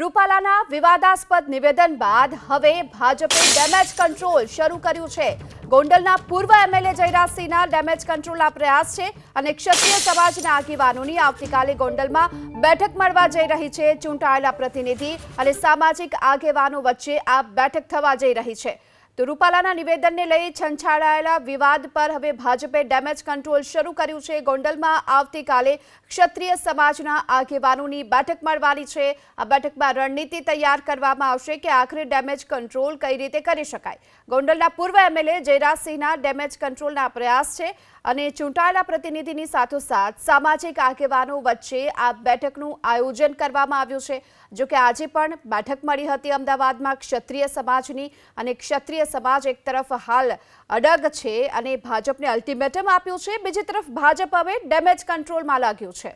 રૂપાલાના વિવાદાસ્પદ નિવેદન બાદ હવે ભાજપે ડેમેજ કંટ્રોલ શરૂ કર્યું છે. ગોંડલના પૂર્વ એમએલએ જયરાજસિંહના ડેમેજ કંટ્રોલના પ્રયાસ છે અને ક્ષત્રિય સમાજના આગેવાનોની આવતીકાલે ગોંડલમાં બેઠક મળવા જઈ રહી છે. ચૂંટાયેલા પ્રતિનિધિ અને સામાજિક આગેવાનો વચ્ચે આ બેઠક થવા જઈ રહી છે. તો રૂપાલાના નિવેદનને લઈ છંછાડાયેલા વિવાદ પર હવે ભાજપે ડેમેજ કંટ્રોલ શરૂ કર્યું છે. ગોંડલમાં આવતીકાલે ક્ષત્રિય સમાજના આગેવાનોની બેઠક મળવાની છે. આ બેઠકમાં રણનીતિ તૈયાર કરવામાં આવશે કે આખરે ડેમેજ કંટ્રોલ કઈ રીતે કરી શકાય. ગોંડલના પૂર્વ એમએલએ જયરાજસિંહના ડેમેજ કંટ્રોલના પ્રયાસ છે અને ચૂંટાયેલા પ્રતિનિધિની સાથોસાથ સામાજિક આગેવાનો વચ્ચે આ બેઠકનું આયોજન કરવામાં આવ્યું છે. જો કે આજે પણ બેઠક મળી હતી અમદાવાદમાં ક્ષત્રિય સમાજની અને ક્ષત્રિય સમાજ એક તરફ હાલ અડગ છે અને ભાજપને અલ્ટિમેટમ આપ્યું છે, બીજી તરફ ભાજપ હવે ડેમેજ કંટ્રોલમાં લાગ્યું છે.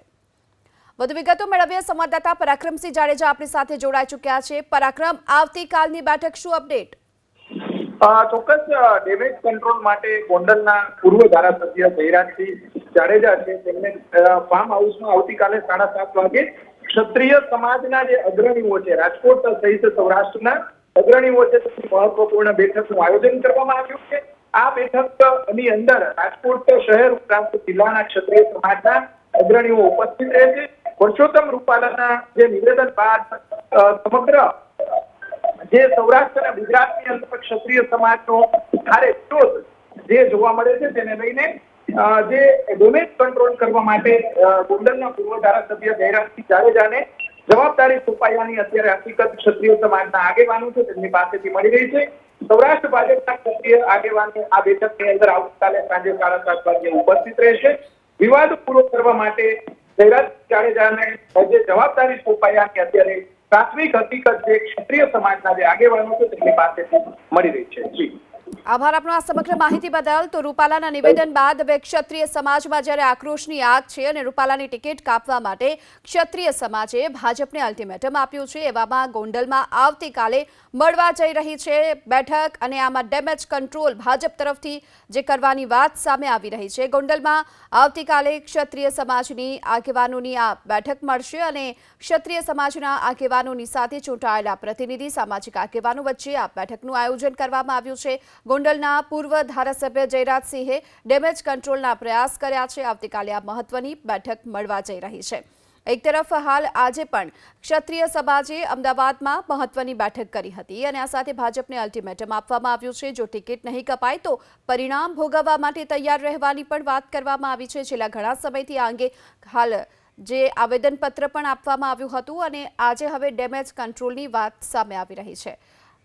વધુ વિગતો મેળવીએ સંવાદદાતા પરાક્રમસિંહ જાડેજા આપણી સાથે જોડાઈ ચૂક્યા છે. પરાક્રમ, આવતીકાલની બેઠક શું અપડેટ ચોક્કસ ડેમેજ કંટ્રોલ માટે ગોંડલના પૂર્વ ધારાસભ્ય જયરાજસિંહ જાડેજા છે. તેમને ફાર્મ હાઉસમાં આવતીકાલે સાડા સાત વાગે ક્ષત્રિય સમાજના જે અગ્રણીઓ છે, રાજકોટ સહિત સૌરાષ્ટ્રના અગ્રણીઓ વચ્ચે મહત્વપૂર્ણ બેઠકનું આયોજન કરવામાં આવ્યું છે. આ બેઠકની અંદર રાજકોટ શહેર ઉપરાંત જિલ્લાના ક્ષત્રિય સમાજના અગ્રણીઓ ઉપસ્થિત રહેશે પુરુષોત્તમ રૂપાલાના જે નિવેદન બાદ સમગ્ર જે સૌરાષ્ટ્ર અને ગુજરાતની અંદર ક્ષત્રિય સમાજનો ભારે વિરોધ જે જોવા મળે છે તેને લઈને જે ડેમેજ કંટ્રોલ કરવા માટે ગોંડલના પૂર્વ ધારાસભ્ય જયરાજસિંહ જાડેજાને જવાબદારી સોંપાયાની અત્યારે હકીકત ક્ષત્રિય સમાજના આગેવાનો છે, તેમની પાસેથી મળી રહી છે. સૌરાષ્ટ્ર ભાજપના ક્ષત્રિય આગેવાનો આ બેઠકની અંદર આવતીકાલે સાંજે સાડા સાત વાગે ઉપસ્થિત રહેશે. વિવાદ પૂરો કરવા માટે જયરાજ જાડેજાને જે જવાબદારી સોંપાયાની અત્યારે પ્રાથમિક હકીકત જે ક્ષત્રિય સમાજના જે આગેવાનો છે, તેમની પાસેથી મળી રહી છે. જી. આભાર આપનો આ સમગ્ર માહિતી બદલ. તો રૂપાલાના નિવેદન બાદ હવે ક્ષત્રિય સમાજમાં જ્યારે આક્રોશની આગ છે અને રૂપાલાની ટિકિટ કાપવા માટે ક્ષત્રિય સમાજે ભાજપને અલ્ટિમેટમ આપ્યું છે, એવામાં ગોંડલમાં આવતીકાલે મળવા જઈ રહી છે બેઠક અને આમાં ડેમેજ કંટ્રોલ ભાજપ તરફથી જે કરવાની વાત સામે આવી રહી છે. ગોંડલમાં આવતીકાલે ક્ષત્રિય સમાજની આગેવાનોની આ બેઠક મળશે અને ક્ષત્રિય સમાજના આગેવાનોની સાથે ચૂંટાયેલા પ્રતિનિધિ, સામાજિક આગેવાનો વચ્ચે આ બેઠકનું આયોજન કરવામાં આવ્યું છે. ગોંડલના પૂર્વ ધારાસભ્ય જયરાજસિંહે ડેમેજ કંટ્રોલના પ્રયાસ કર્યા છે. આવતીકાલે આ મહત્વની બેઠક મળવા જઈ રહી છે. એક તરફ હાલ આજે પણ ક્ષત્રિય સમાજે અમદાવાદમાં મહત્વની બેઠક કરી હતી અને આ સાથે ભાજપને અલ્ટિમેટમ આપવામાં આવ્યું છે. જો ટિકિટ નહીં કપાય તો પરિણામ ભોગવવા માટે તૈયાર રહેવાની પણ વાત કરવામાં આવી છે. છેલ્લા ઘણા સમયથી આ અંગે હાલ જે આવેદનપત્ર પણ આપવામાં આવ્યું હતું અને આજે હવે ડેમેજ કંટ્રોલની વાત સામે આવી રહી છે.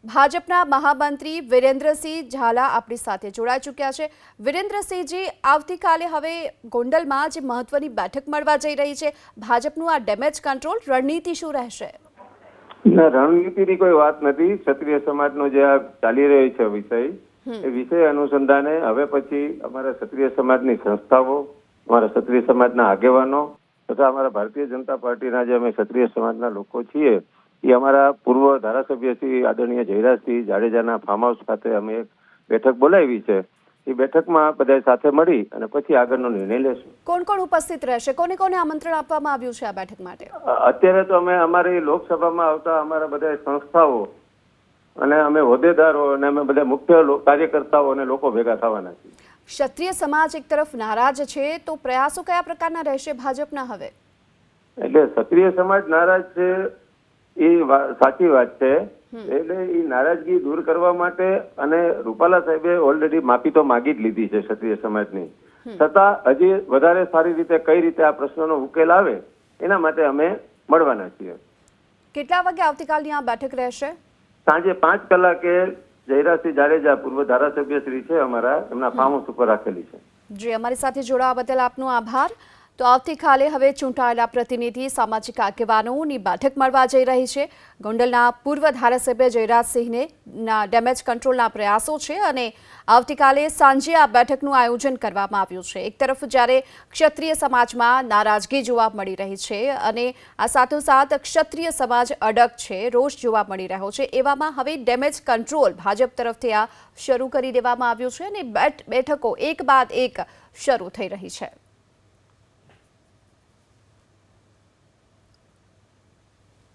ભાજપના મહામંત્રી વિરેન્દ્રસિંહ ઝાલા આપણી સાથે જોડાઈ ચૂક્યા છે. વિરેન્દ્રસિંહજી આવતીકાલે હવે ગોંડલમાં જે મહત્વની બેઠક મળવા જઈ રહી છે. ભાજપનું આ ડેમેજ કંટ્રોલ રણનીતિ શું રહેશે? ના રણનીતિની કોઈ વાત નથી. ક્ષત્રિય સમાજનો જે આ ચાલી રહ્યો છે વિષય એ વિષય અનુસંધાને હવે પછી અમારા ક્ષત્રિય સમાજની સંસ્થાઓ અમારા ક્ષત્રિય સમાજના આગેવાનો તથા અમારા ભારતીય જનતા પાર્ટીના જે અમે ક્ષત્રિય સમાજના લોકો છીએ એ અમારા પૂર્વ ધારાસભ્ય શ્રી આદરણીય જયરાજસિંહ જાડેજાના ફાર્મ હાઉસ ખાતે અમે એક બેઠક બોલાવી છે. એ બેઠકમાં બધા સાથે મળી અને પછી આગળનો નિર્ણય લેશું. કોણ કોણ ઉપસ્થિત રહેશે? કોને કોને આમંત્રણ આપવામાં આવ્યું છે આ બેઠક માટે? અત્યારે તો અમે અમારી લોકસભામાં આવતા અમારા બધા સંસ્થાઓ અને અમે હોદ્દેદારો અને અમે બધા મુખ્ય કાર્યકર્તાઓ અને લોકો ભેગા થવાના છીએ. ક્ષત્રિય સમાજ એક તરફ નારાજ છે તો પ્રયાસો કયા પ્રકારના રહેશે ભાજપના હવે? એટલે ક્ષત્રિય સમાજ નારાજ છે એ સાચી વાત છે. એટલે એ નારાજગી દૂર કરવા માટે અને રૂપાલા સાહેબે ઓલરેડી માફી તો માગી જ લીધી છે ક્ષત્રિય સમાજની. છતાં હજી વધારે સારી રીતે કઈ રીતે આ પ્રશ્નનો ઉકેલ આવે એના માટે અમે મળવાના છીએ. કેટલા વાગે આવતીકાલની આ બેઠક રહેશે? સાંજે પાંચ કલાકે જયરાજસિંહ જાડેજા પૂર્વ ધારાસભ્ય શ્રી છે અમારા એમના ફાર્મ હાઉસ ઉપર રાખેલી છે. જી અમારી સાથે જોડાવા બદલ આપનો આભાર. તો આવતીકાલે હવે ચૂંટાયેલા પ્રતિનિધિ સામાજિક આગેવાનોની બેઠક મળવા જઈ રહી છે. ગોંડલના પૂર્વ ધારાસભ્ય જયરાજસિંહને ડેમેજ કંટ્રોલના પ્રયાસો છે અને આવતીકાલે સાંજે આ બેઠકનું આયોજન કરવામાં આવ્યું છે. એક તરફ જ્યારે ક્ષત્રિય સમાજમાં નારાજગી જોવા મળી રહી છે અને આ સાથોસાથ ક્ષત્રિય સમાજ અડગ છે, રોષ જોવા મળી રહ્યો છે. એવામાં હવે ડેમેજ કંટ્રોલ ભાજપ તરફથી આ શરૂ કરી દેવામાં આવ્યું છે અને બેઠ- બેઠકો એક બાદ એક શરૂ થઈ રહી છે.